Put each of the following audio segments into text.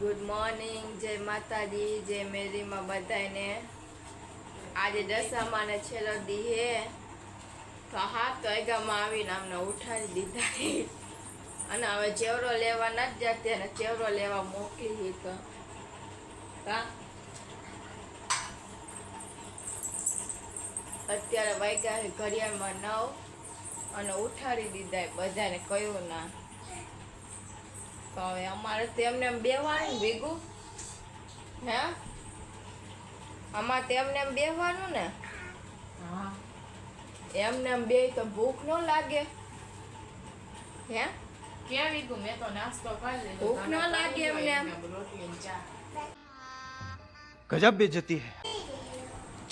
Good morning જય માતાજી, જય મેરીમાં બધાને આજે દશામાને છેલ્લો દી હે. તો વાગ્યામાં આવીને અમને ઉઠાડી દીધા અને હવે ચેવડો લેવા નથી જતી, અને ચેવડો લેવા મોકલી તો. અત્યારે વાગ્યા ઘડિયાળમાં નવ, અને ઉઠાડી દીધા બધાને કયું ના તો હવે અમારે તેમને બેવાનું ભેગું. હે? આમાં તેમને બેહવાનું ને. એમને બે તો ભૂખ ન લાગે. હે? મેં તો નાસ્તો કરી ભૂખ ન લાગે એમને.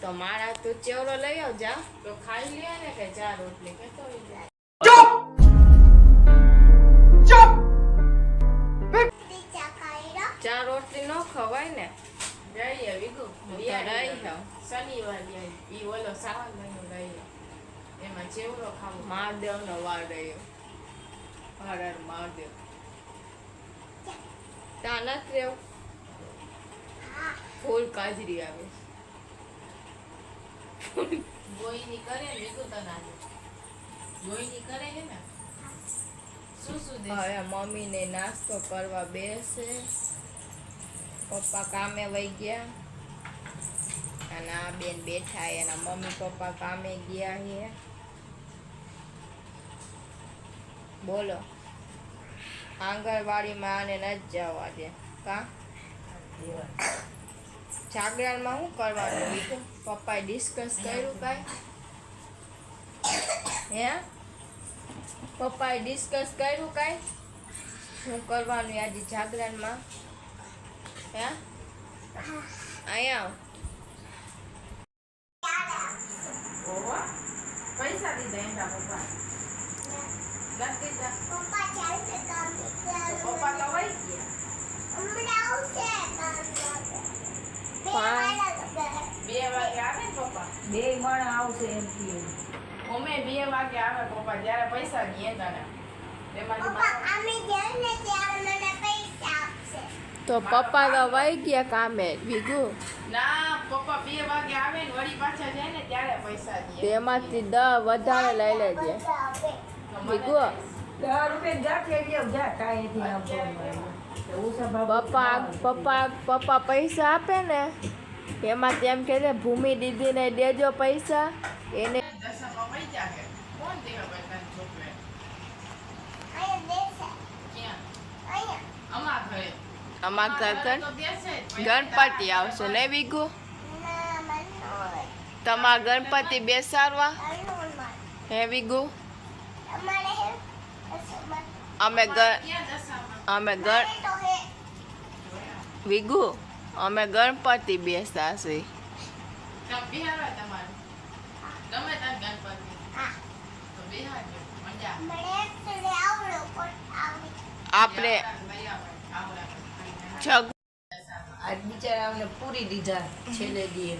તો મારા તું ચેવડો લઈ આવજા તો ખાઈ લે ને કે ચા રોટલી. કે ખવાય ને? જઈએ વિગુ. શનિવાર ઈ ઓલો શ્રાવણ મહિનો લઈ એમાં જેવડો ખાવું. મહાદેવ નો વાર રહ્યો હર હર મહાદેવ. તા નથી ફૂલ કાજરી આવે ગોઈની કરે ને તના ગોઈની કરે હે ને? શું શું દે હવે મમ્મીને નાસ્તો કરવા બેસે. પપ્પા કામે વહી ગયા. અને આ બેન બેઠા એના મમ્મી પપ્પા કામે ગયા છે. બોલો, આંગણવાડીમાં આને નથી જવા દે. કા? જાગરણમાં શું કરવાનું બીજું? પપ્પાએ ડિસ્કસ કર્યું કાંઈ? હે? પપ્પાએ ડિસ્કસ કર્યું કાંઈ? શું કરવાનું આજે જાગરણમાં? હે અહીંયા આવ. ઓહો પૈસા દીધા એના પપ્પા નથી દીધા તો પપ્પા તો વહી ગયા બે વાગે આવે ને પપ્પા બે મણ આવશે એમ કહ્યું. અમે બે વાગે આવે પપ્પા જ્યારે પૈસા દઈએ તને તેમાંથી મારો- તો પપ્પા તો વહી ગયા કામે. બીજું? ના પપ્પા બે વાગે આવે ને વળી પાછા જાય ને ત્યારે પૈસા દે. એમાંથી દ વધારે લઈ લેજે. બીજું? પપ્પા પપ્પા પપ્પા પૈસા આપે ને? એમાં તેમ કે ભૂમિ દીદીને દેજો પૈસા એને દશામાં વહી જાહે. કોણ દેવા બધાને છોકરે? ક્યાં? અમાર ઘરે. અમાર ઘર ઘર ગણપતિ આવશે ને બીગુ તમારા ગણપતિ બેસાડવા? હે બીગુ અમે અમે ગણ વિગુ અમે ગણપતિ બેસાશે. છીએ ખાઈને. આજ બિચારાઓને પૂરી દીધા છેલ્લે દીએ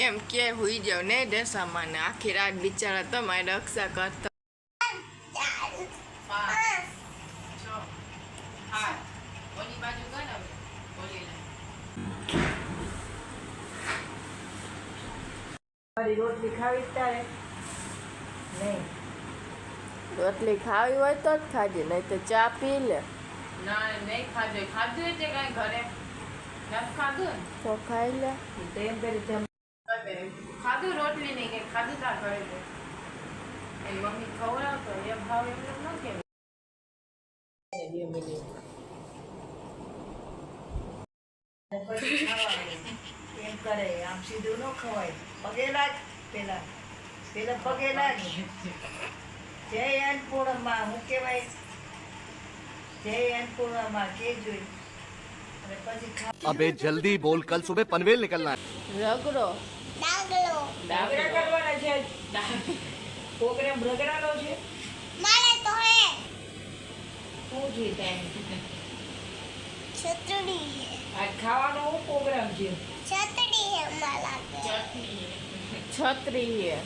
એમ કે હુઈ જાવ ને ને આખી રાત બિચારા તમારી રક્ષા કરતા. રોટલી ખાવી તારે? નહીં. રોટલી ખાવી હોય તો જ ખાજે નહીં તો ચા પી લે. ના નહીં ખાધું ખાધું છે કઈ ઘરે? ખાધું ને? તો ખાઈ લે. તો એમ કરી તેમ. ખાધું રોટલી નહીં કે ખાધું તા ઘરે એ મમ્મી ખવડાવતો એ ભાવ એમને ન કે એમ કરે આમ સીધું ન ખવાય. પગે લાગ પેલા. પેલા પગે લાગ. જય અન્નપૂર્ણમાં હું કહેવાય જય અન્નપૂર્ણમાં કહેજો અને પછી અબે જલ્દી બોલ કલ સુબહ પનવેલ નીકળના રગડો. ડાગડો ડાગડા કરવાના છે. કોકને રગડાનો છે. મારે તો હે. શું છે તેમ ચટણી આ ખાવાનો હું પ્રોગ્રામ છે? ચટણી હે મારા ચટણી છત્રી હે.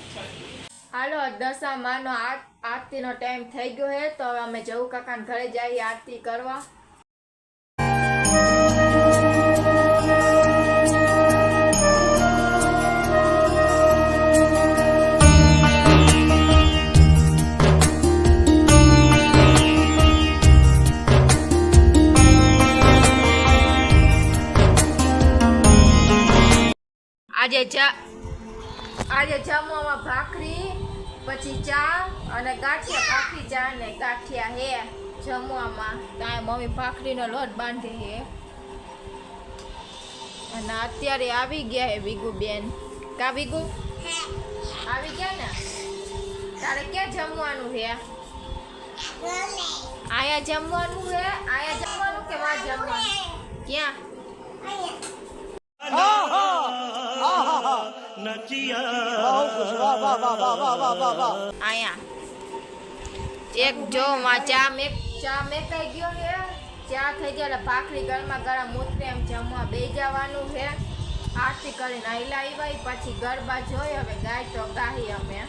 હાલો દશા માનો આરતીનો ટાઈમ થઈ ગયો છે તો હવે અમે જવું કાકાને ઘરે જઈએ આરતી કરવા. આજે આજે જમવામાં ભાખરી પછી ચા અને ગાંઠિયા ભાખરી ચા ને ગાંઠિયા હે જમવામાં. ત્યાં મમ્મી ભાખરીનો લોટ બાંધે હે. અને અત્યારે આવી ગયા હે વિગુ બેન કા વિગુ? આવી ગયા ને? તારે ક્યાં જમવાનું હે? આયા જમવાનું હે? આયા જમવાનું કે વા જમવાનું? ક્યાં? આયા એક જો માં ચા મેક ચા મેકાઈ ગયો હે ચા થઈ જાય એટલે ભાખરી ગળમાં ગળા ઉતરે એમ જમવા બે જવાનું હે આરતી કરીને આઈલા આવ્યા પછી ગરબા જોઈ હવે ગાય તો ગાહી અમે.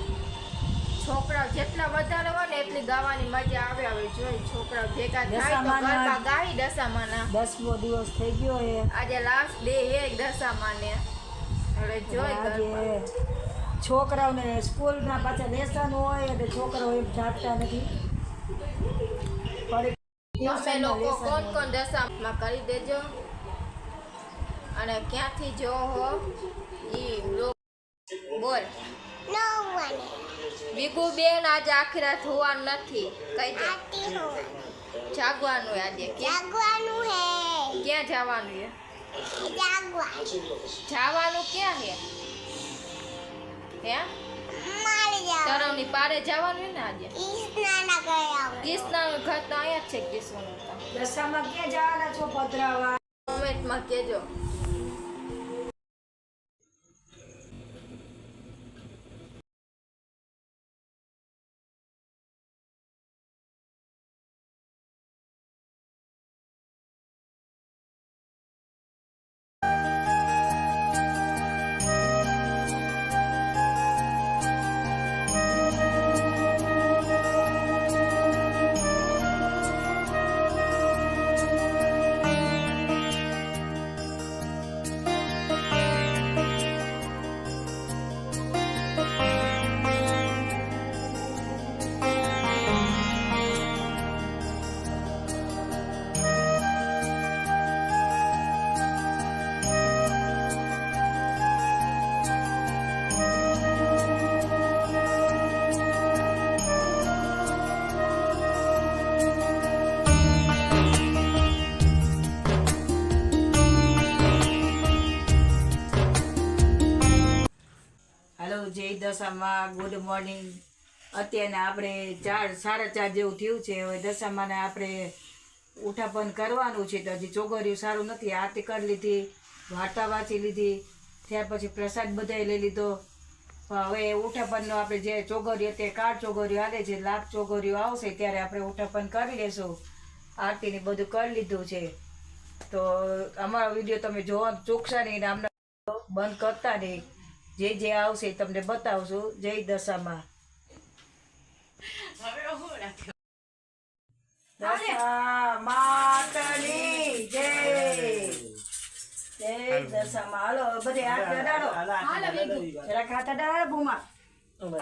છોકરાઓ જેટલા વધારે હોય ને એટલી ગાવાની મજા આવે હવે જોઈ છોકરાઓ ભેગા થાય તો ગરબા ગાઈ દશામાના. દસમો દિવસ થઈ ગયો હે. આજે લાસ્ટ ડે હે દશામાને. આજે છોકરાઓને સ્કૂલના પાછા લેસન હોય એટલે છોકરાઓ એમ જાગતા નથી. તમે લોકો કોણ કોણ દશામાં કરી દેજો. અને ક્યાંથી જો હો ઈ બોલ. વિગુ બેન આજે આખી રાત હોવાનું નથી. કઈ દે જાગવાનું આજે. ક્યાં ક્યાં જવાનું હે જવાનું ક્યાં હે? હે? તરવની પારે જવાનું ને આજે? કિસનાનું ઘર તો અહીંયા જ છે તો. દશામાં ક્યાં જવાના છો પધરાવા કોમેન્ટમાં કહેજો. હેલો જય દશામાં ગુડ મોર્નિંગ અત્યારે આપણે ચાર, સાડા ચાર જેવું થયું છે. હવે દશામાને આપણે ઉઠાપન કરવાનું છે તો હજી ચોગરિયું સારું નથી. આરતી કરી લીધી, વાર્તા વાંચી લીધી, ત્યાર પછી પ્રસાદ બધાએ લઈ લીધો. હવે ઉઠાપનનો આપણે જે ચોગરિયું અત્યારે કાળ ચોગરિયું આવે છે લાખ ચોગરિયું આવશે ત્યારે આપણે ઉઠાપન કરી લેશું. આરતીને બધું કરી લીધું છે. તો અમારો વીડિયો તમે જોવા ચૂકશા નહીં ને અમને બંધ કરતા નહીં. જે જે આવશે એ તમને બતાવશું. જય દશામાં. દશા માતની જય. જય દશામાં. હાલો બધે હાથ જરાક ભૂમા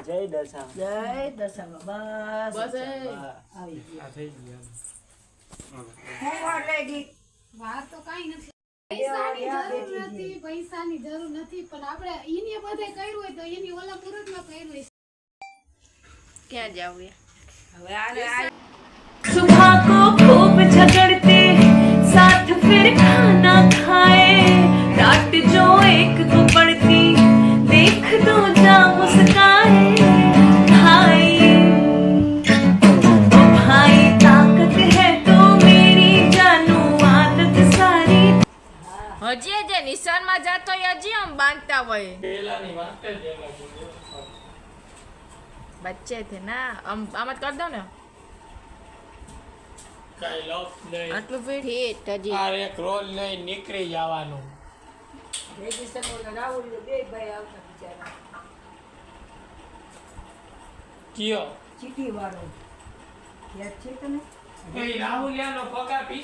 જય દશા. જય દશામાં. બસ. આવી ગયું. હું વાત લઈ ગઈ વાર તો કઈ નથી. પૈસાની જરૂર બેઠી નથી પૈસાની જરૂર નથી પણ આપણે ઈને બધે કર્યું હોય તો એની ઓલા મુહૂર્તમાં કર્યું હોય ક્યાં જવું એ હવે આને આ सुबह को खूब झगड़ते साथ फिर खाना खाए હજી જે નિશાનમાં જતો હજી આમ બાંધતા હોય. બચ્ચે થી ના આમ આમ જ કરી દો ને. આટલું ફીટ હિટ હજી આ એક રોલ લઈ નીકળી જવાનું. રેગિસ્તાન ઓલા રાહુલ બે ભાઈ આવતા બિચારા. કયો? ચીટી વાળો. યાદ છે તને? એ રાહુલિયાનો પગા પી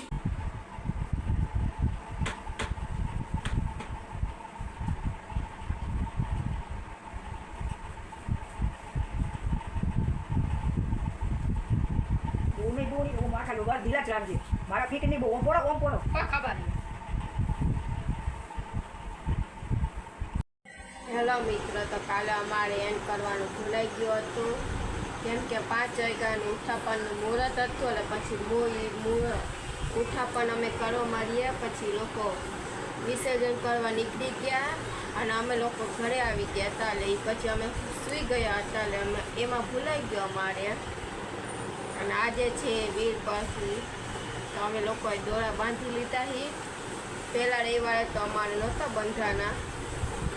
બહુ નહીં દોડી હું માથા લો બસ ધીરા ચલાવજે મારા ફીટ નહીં બહુ ઓમ પોડો ઓમ પોડો ખબર હેલો મિત્રો, તો કાલે અમારે એન્ડ કરવાનું ભૂલાઈ ગયું હતું. કેમ કે પાંચ વાગ્યાનું ઉઠાપણનું મુહૂર્ત હતું એટલે પછી મુહૂર્ત ઉઠાપન અમે કરવા માંડીએ, પછી લોકો વિસર્જન કરવા નીકળી ગયા અને અમે લોકો ઘરે આવી ગયા હતા. એટલે પછી અમે સૂઈ ગયા હતા એટલે અમે એમાં ભૂલાઈ ગયો અમારે. અને આજે છે વીર પાસી તો અમે લોકોએ દોરા બાંધી લીધા હી પહેલાં રવિવારે તો અમારે નહોતા બંધાના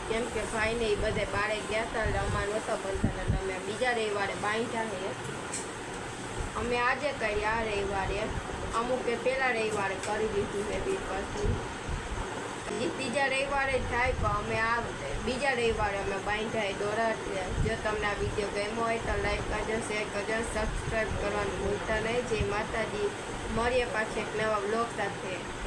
કેમ કે ભાઈને એ બધે બારે ગયા હતા એટલે અમારે નહોતા બંધાના એટલે અમે બીજા રવિવારે બાંધ્યા હે અમે આજે કરી આ રવિવારે. અમુકે પહેલા રવિવારે કરી દીધું છે વીર પાસી ત્રીજા રવિવારે થાય પણ અમે આ બીજા રવિવારે અમે બાંધાય દોરા જો તમને આ વીડિયો ગમ્યો હોય તો લાઈક કરજો શેર કરજો સબસ્ક્રાઈબ કરવાનું ભૂલતા નહીં. જે માતાજી. મળીએ પાછા એક નવા બ્લોગ સાથે.